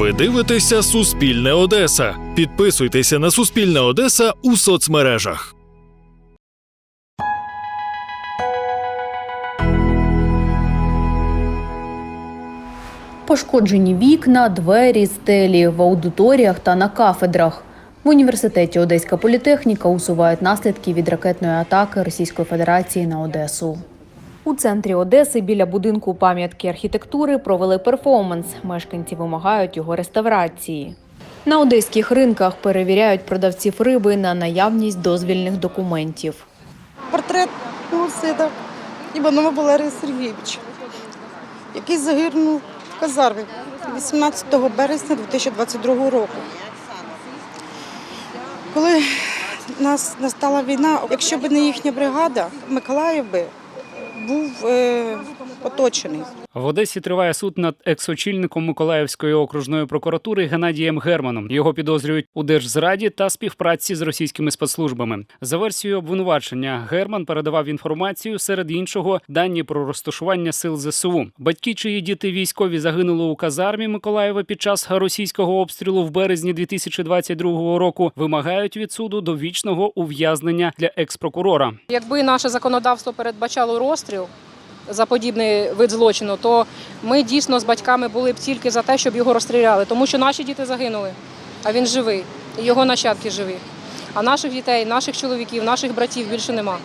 Ви дивитеся Суспільне Одеса. Підписуйтеся на Суспільне Одеса у соцмережах. Пошкоджені вікна, двері, стелі в аудиторіях та на кафедрах. В університеті Одеська політехніка усувають наслідки від ракетної атаки Російської Федерації на Одесу. У центрі Одеси біля будинку пам'ятки архітектури провели перформанс. Мешканці вимагають його реставрації. На одеських ринках перевіряють продавців риби на наявність дозвільних документів. портрет мого Іванова Валерія Сергійовича, який загинув в казармі 18 березня 2022 року. Коли нас настала війна, якщо б не їхня бригада, Миколаїв би був е, оточений. В Одесі триває суд над екс-очільником Миколаївської окружної прокуратури Геннадієм Германом. Його підозрюють у держзраді та співпраці з російськими спецслужбами. За версією обвинувачення, Герман передавав інформацію серед іншого дані про розташування сил ЗСУ. Батьки, чиї діти військові загинули у казармі Миколаєва під час російського обстрілу в березні 2022 року, вимагають від суду довічного ув'язнення для екс-прокурора. Якби наше законодавство передбачало розстріл за подібний вид злочину, то ми дійсно з батьками були б тільки за те, щоб його розстріляли, тому що наші діти загинули, а він живий, і його нащадки живі. А наших дітей, наших чоловіків, наших братів більше нема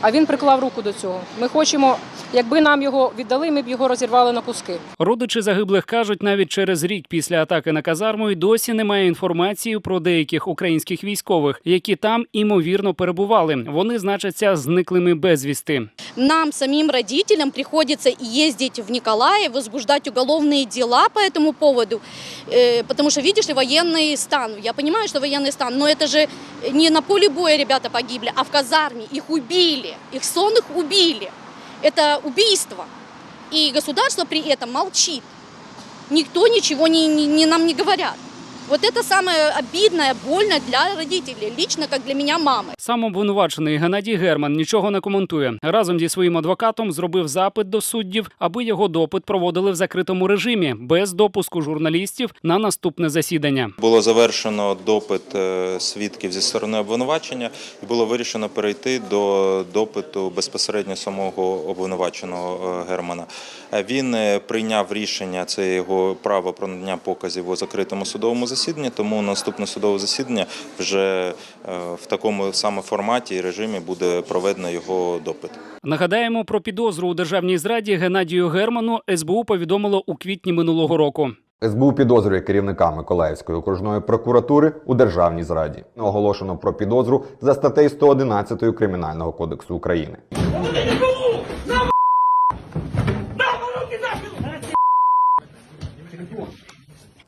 А він приклав руку до цього. Ми хочемо, якби нам його віддали, ми б його розірвали на куски. Родичі загиблих кажуть, навіть через рік після атаки на казарму й досі немає інформації про деяких українських військових, які там імовірно перебували. Вони значаться зниклими безвісти. нам, самим родителям, приходится ездить в Николаев, возбуждать уголовные дела по этому поводу, Э, потому что, видишь ли, военный стан. Я понимаю, что военный стан, но это же не на поле боя ребята погибли, а в казарме. Их убили, их сонных убили. Это убийство. И государство при этом молчит. Никто ничего не, не- не- нам не говорят. Вот это самое обидное, больно для родителей, лично как для меня мамы. Сам обвинувачений Геннадій Герман нічого не коментує. Разом зі своїм адвокатом зробив запит до суддів, аби його допит проводили в закритому режимі без допуску журналістів на наступне засідання. Було завершено допит е, свідків зі сторони обвинувачення, і було вирішено перейти до допиту безпосередньо самого обвинуваченого е, Германа. Е, Він прийняв рішення, це його право про надання показів у закритому судовому засіданні. Тому наступне судове засідання вже е, в такому саме форматі і режимі буде проведено його допит. Нагадаємо про підозру у державній зраді Геннадію Герману СБУ повідомило у квітні минулого року. СБУ підозрює керівника Миколаївської окружної прокуратури у державній зраді. Оголошено про підозру за статтею 111 Кримінального кодексу України.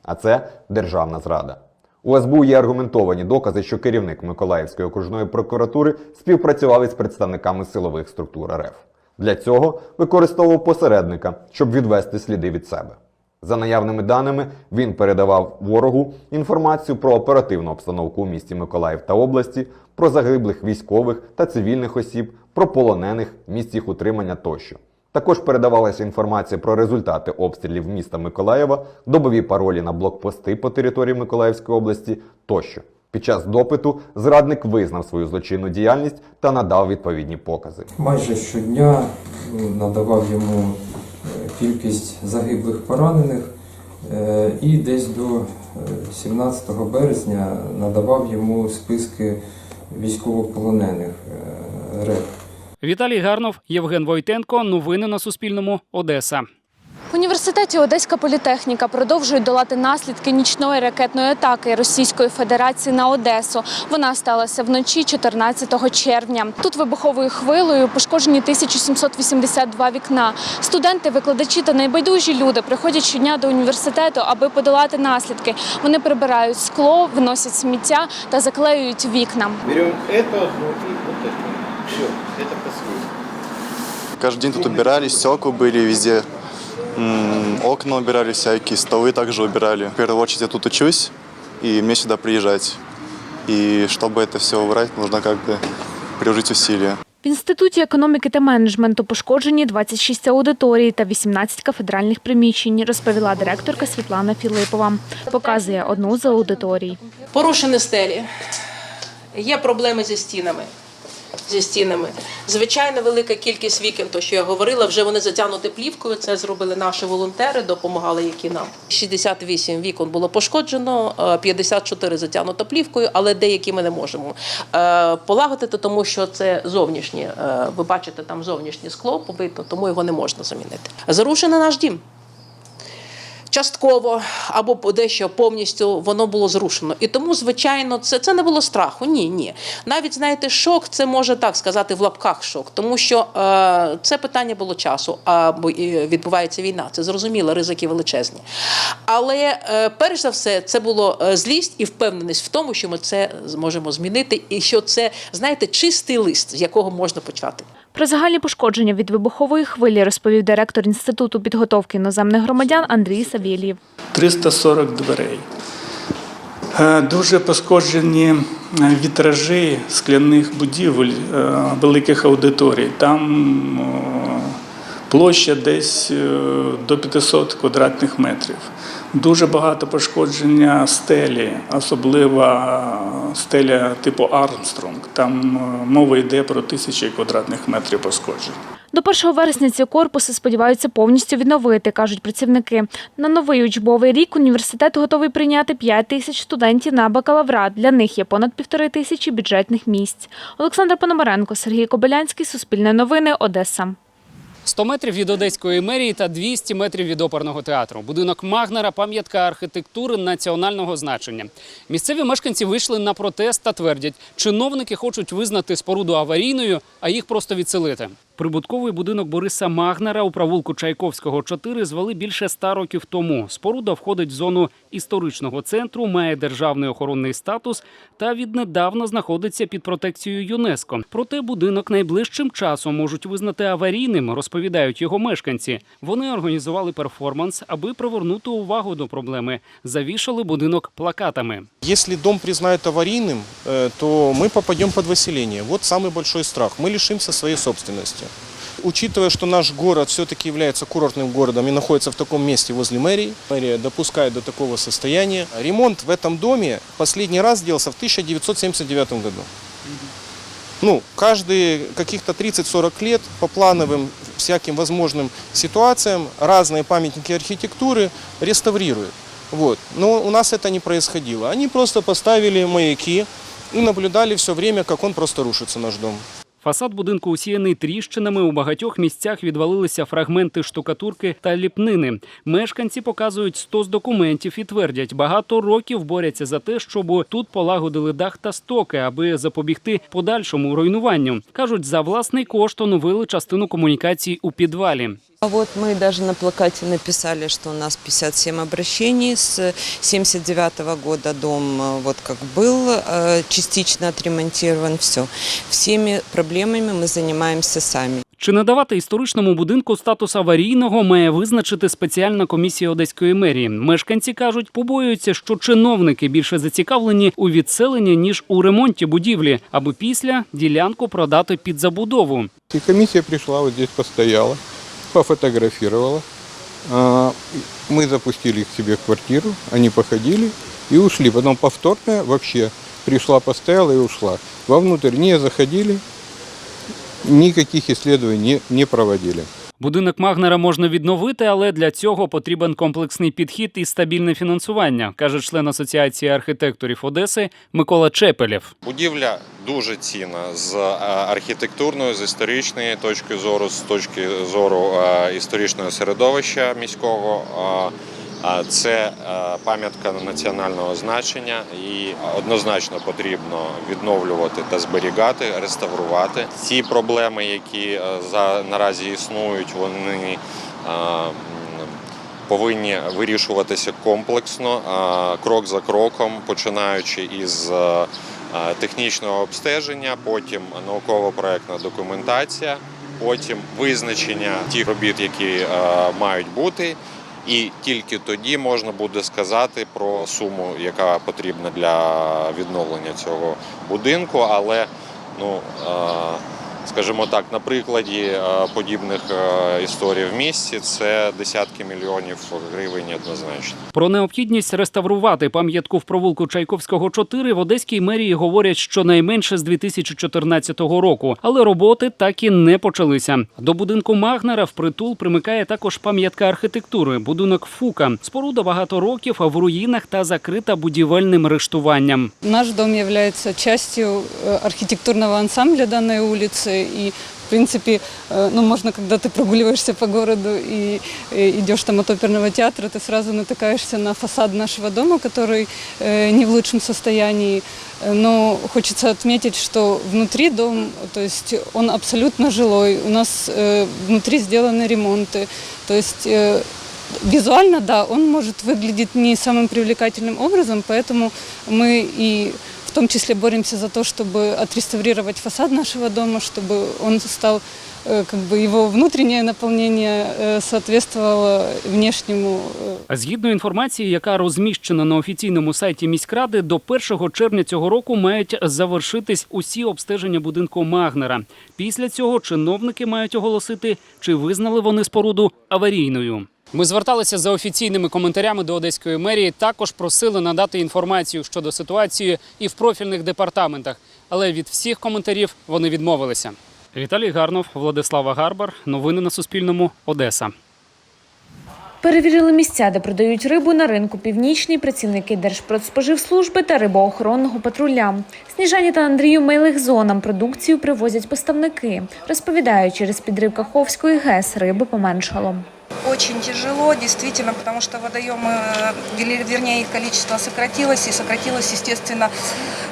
А це державна зрада. У СБУ є аргументовані докази, що керівник Миколаївської окружної прокуратури співпрацював із представниками силових структур РФ. Для цього використовував посередника, щоб відвести сліди від себе. За наявними даними, він передавав ворогу інформацію про оперативну обстановку у місті Миколаїв та області, про загиблих військових та цивільних осіб, про полонених, місць їх утримання тощо. Також передавалася інформація про результати обстрілів міста Миколаєва, добові паролі на блокпости по території Миколаївської області тощо. Під час допиту зрадник визнав свою злочинну діяльність та надав відповідні покази. Майже щодня ну, надавав йому е, кількість загиблих поранених е, і десь до е, 17 березня надавав йому списки військовополонених е, РФ. Віталій Гарнов, Євген Войтенко. Новини на Суспільному. Одеса. В університеті Одеська політехніка продовжують долати наслідки нічної ракетної атаки Російської Федерації на Одесу. Вона сталася вночі 14 червня. Тут вибуховою хвилею пошкоджені 1782 вікна. Студенти, викладачі та найбайдужі люди приходять щодня до університету, аби подолати наслідки. Вони прибирають скло, виносять сміття та заклеюють вікна. Берем это Каждый день тут убирали, стекла были везде. М, Окна убирали всякие, столы также убирали. В первую очередь я тут учусь, и мне сюда приезжать. И чтобы это все убрать, нужно как бы приложить усилия. В Інституті економіки та менеджменту пошкоджені 26 аудиторій та 18 кафедральних приміщень, розповіла директорка Світлана Філипова. Показує одну з аудиторій. Порушені стелі. Є проблеми зі стінами. Зі стінами. Звичайно, велика кількість вікон, то що я говорила, вже вони затягнуті плівкою. Це зробили наші волонтери, допомагали які нам. 68 вікон було пошкоджено, е, 54 затягнуто плівкою, але деякі ми не можемо е, полагодити, тому що це зовнішнє. е, Ви бачите, там зовнішнє скло побито, тому його не можна замінити. Зарушений наш дім. Частково або дещо повністю воно було зрушено. І тому, звичайно, це, це не було страху. Ні, ні. Навіть знаєте, шок це може так сказати в лапках шок, тому що е, це питання було часу, а і відбувається війна. Це зрозуміло, ризики величезні. Але е, перш за все, це було е, злість і впевненість в тому, що ми це зможемо змінити, і що це знаєте чистий лист, з якого можна почати. Про загальні пошкодження від вибухової хвилі розповів директор Інституту підготовки іноземних громадян Андрій Савєлєв. 340 дверей. Е, Дуже пошкоджені е, вітражі скляних будівель е, великих аудиторій. Там площа десь до 500 квадратних метрів. Дуже багато пошкодження стелі, особливо стеля типу Армстронг. Там е, мова йде про тисячі квадратних метрів пошкоджень. До 1 вересня ці корпуси сподіваються повністю відновити, кажуть працівники. На новий учбовий рік університет готовий прийняти 5 тисяч студентів на бакалаврат. Для них є понад півтори тисячі бюджетних місць. Олександр Пономаренко, Сергій Кобилянський, Суспільне новини, Одеса. 100 метрів від Одеської мерії та 200 метрів від оперного театру. Будинок Магнера – пам'ятка архітектури національного значення. Місцеві мешканці вийшли на протест та твердять, чиновники хочуть визнати споруду аварійною, а їх просто відселити. Прибутковий будинок Бориса Магнера у провулку Чайковського 4 звели більше ста років тому. Споруда входить в зону історичного центру, має державний охоронний статус та віднедавна знаходиться під протекцією ЮНЕСКО. Проте будинок найближчим часом можуть визнати аварійним, розповідають його мешканці. Вони організували перформанс, аби привернути увагу до проблеми. Завішали будинок плакатами. Если дом признают аварийным, э, то мы попадем под выселение. Вот самый большой страх. Мы лишимся своей собственности. Учитывая, что наш город все-таки является курортным городом и находится в таком месте возле мэрии, мэрия допускает до такого состояния. Ремонт в этом доме последний раз делался в 1979 году. Ну, каждые каких-то 30-40 лет по плановым всяким возможным ситуациям разные памятники архитектуры реставрируют. Вот. Но у нас это не происходило. Они просто поставили маяки и наблюдали все время, как он просто рушится, наш дом. Фасад будинку усіяний тріщинами. У багатьох місцях відвалилися фрагменти штукатурки та ліпнини. Мешканці показують стос документів і твердять, багато років борються за те, щоб тут полагодили дах та стоки, аби запобігти подальшому руйнуванню. кажуть, за власний кошт оновили частину комунікацій у підвалі. А вот мы даже на плакате написали, что у нас 57 обращений с 79 года дом э, вот как был, э, частично отремонтирован, все. Всеми проблемами мы занимаемся сами. Чи надавати історичному будинку статус аварійного має визначити спеціальна комісія Одеської мерії. Мешканці кажуть, побоюються, що чиновники більше зацікавлені у відселенні ніж у ремонті будівлі, аби після ділянку продати під забудову. И комиссия пришла, вот здесь постояла, Пофотографировала. А, Мы запустили их себе в квартиру, они походили и ушли. Потом повторная вообще пришла, постояла и ушла. Вовнутрь не заходили, никаких исследований не, не проводили. Будинок Магнера можна відновити, але для цього потрібен комплексний підхід і стабільне фінансування, каже член Асоціації архітекторів Одеси Микола Чепелєв. Будівля дуже цінна з е, архітектурної, з історичної точки зору, з точки зору е, історичного середовища міського. Це е, пам'ятка національного значення і однозначно потрібно відновлювати та зберігати, реставрувати. Ці проблеми, які е, наразі існують, вони е, повинні вирішуватися комплексно, крок за кроком, починаючи із технічного обстеження, потім науково-проектна документація, потім визначення тих робіт, які мають бути. І тільки тоді можна буде сказати про суму, яка потрібна для відновлення цього будинку. Але ну, е, скажімо так, на прикладі е, подібних е, історій в місті це десятки мільйонів гривень однозначно. Про необхідність реставрувати пам'ятку в провулку Чайковського 4 в Одеській мерії говорять щонайменше з 2014 року, але роботи так і не почалися. До будинку Магнера впритул примикає також пам'ятка архітектури, будинок Фука. Споруда багато років в руїнах та закрита будівельним рештуванням. Наш дом является частью э, архитектурного ансамбля данной улицы. И, в принципе, э, ну, можно, когда ты прогуливаешься по городу и э, идешь там от оперного театра, ты сразу натыкаешься на фасад нашего дома, который э, не в лучшем состоянии. Э, Но хочется отметить, что внутри дом, то есть он абсолютно жилой. У нас э, внутри сделаны ремонты. То есть э, Визуально, да, он может выглядеть не самым привлекательным образом, поэтому мы и в том числе боремся за то, чтобы отреставрировать фасад нашего дома, чтобы он стал, э, как бы его внутреннее наполнение э, соответствовало внешнему. э, Згідно інформації, яка розміщена на офіційному сайті міськради, до 1 червня цього року мають завершитись усі обстеження будинку Магнера. Після цього чиновники мають оголосити, чи визнали вони споруду аварійною. Ми зверталися за офіційними коментарями до одеської мерії. Також просили надати інформацію щодо ситуації і в профільних департаментах, але від всіх коментарів вони відмовилися. Віталій Гарнов, Владислава Гарбар. Новини на Суспільному. Одеса. Перевірили місця, де продають рибу на ринку північний працівники Держпродспоживслужби та рибоохоронного патруля. Сніжані та Андрію Мейлихзонам продукцію привозять поставники. Розповідають, через підрив Каховської ГЕС риби поменшало. Очень тяжело, действительно, потому что водоемы, вели- вернее, их количество сократилось, и сократилось, естественно,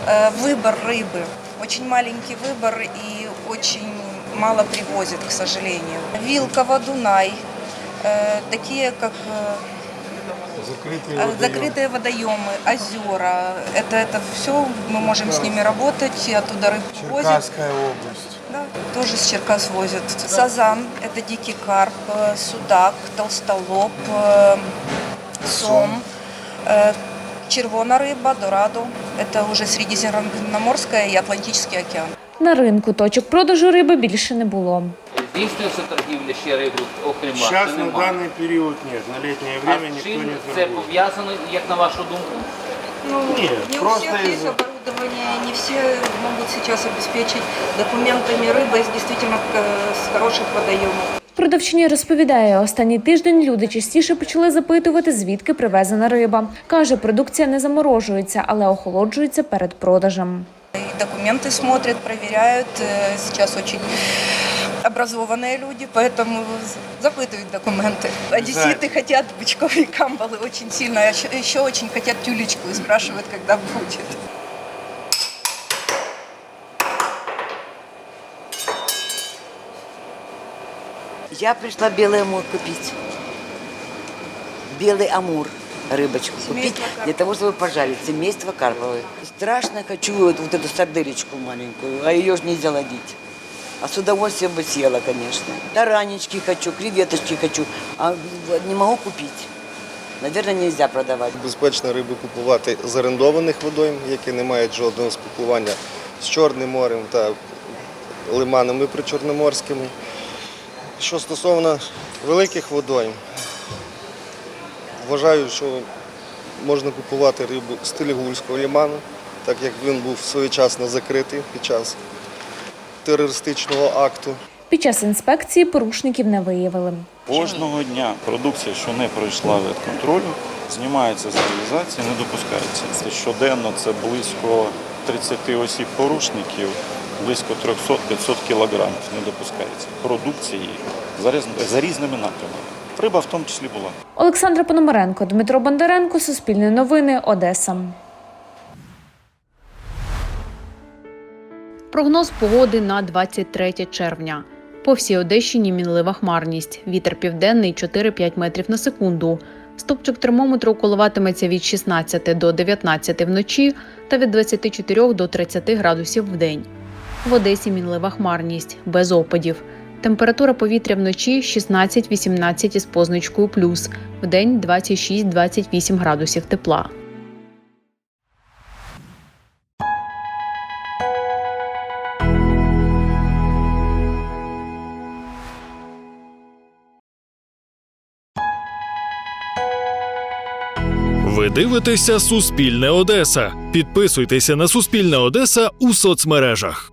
э, выбор рыбы. Очень маленький выбор и очень мало привозят, к сожалению. Вилка, Дунай, э, такие как э, э, закрытые водоемы, озера. Это, это все, мы можем с ними работать, и оттуда рыбу возят. область. Да, тоже с Черкас возят. Сазан – это дикий карп, э, судак, толстолоб, э, сом, э, червона рыба, дорадо. Это уже Средиземноморская и Атлантический океан. На ринку точок продажу риби більше не було. Здійснюється торгівля ще рибу, окрім вас? Сейчас чи на нема? данный период нет, на летнее А время з никто чим не це торгует. пов'язано, як на вашу думку? Ну, Нет, не у просто всех есть из-за- оборудование, не все могут сейчас обеспечить документами рыбы из действительно э, с хороших водоемов. Продавчиня розповідає, останній тиждень люди частіше почали запитувати, звідки привезена риба. Каже, продукція не заморожується, але охолоджується перед продажем. И документы смотрят, проверяют. Э, Сейчас очень образованные люди, поэтому запытывают документы. Одесситы хотят бычковые камбалы очень сильно, а еще- еще очень хотят тюлечку и спрашивают, когда будет. Я пришла белый амур купить. Белый амур, рыбочку купить, для того, чтобы пожарить. Семейство карповое. Страшно хочу вот, вот эту сарделечку маленькую, а ее же нельзя ловить. А с удовольствием бы съела, конечно. Таранечки хочу, креветочки хочу, а вот не могу купить. Наверное, нельзя продавать. Безпечно рибу купувати з орендованих водойм, які не мають жодного спілкування з Чорним морем та лиманами причорноморськими. Що стосовно великих водойм, вважаю, що можна купувати рибу з Телегульського лиману, так як він був своєчасно закритий під час терористичного акту. Під час інспекції порушників не виявили. Кожного дня продукція, що не пройшла ветконтролю, знімається з реалізації, не допускається. Щоденно це близько 30 осіб порушників, близько 300-500 кілограмів не допускається. Продукції за, різними напрямами. Риба в тому числі була. Олександра Пономаренко, Дмитро Бондаренко, Суспільне новини, Одеса. Прогноз погоди на 23 червня. По всій Одещині мінлива хмарність. Вітер південний 4-5 метрів на секунду. Стопчик термометру коливатиметься від 16 до 19 вночі та від 24 до 30 градусів в день. В Одесі мінлива хмарність, без опадів. Температура повітря вночі 16-18 із позначкою плюс, в день 26-28 градусів тепла. Ви дивитеся Суспільне Одеса. Підписуйтеся на Суспільне Одеса у соцмережах.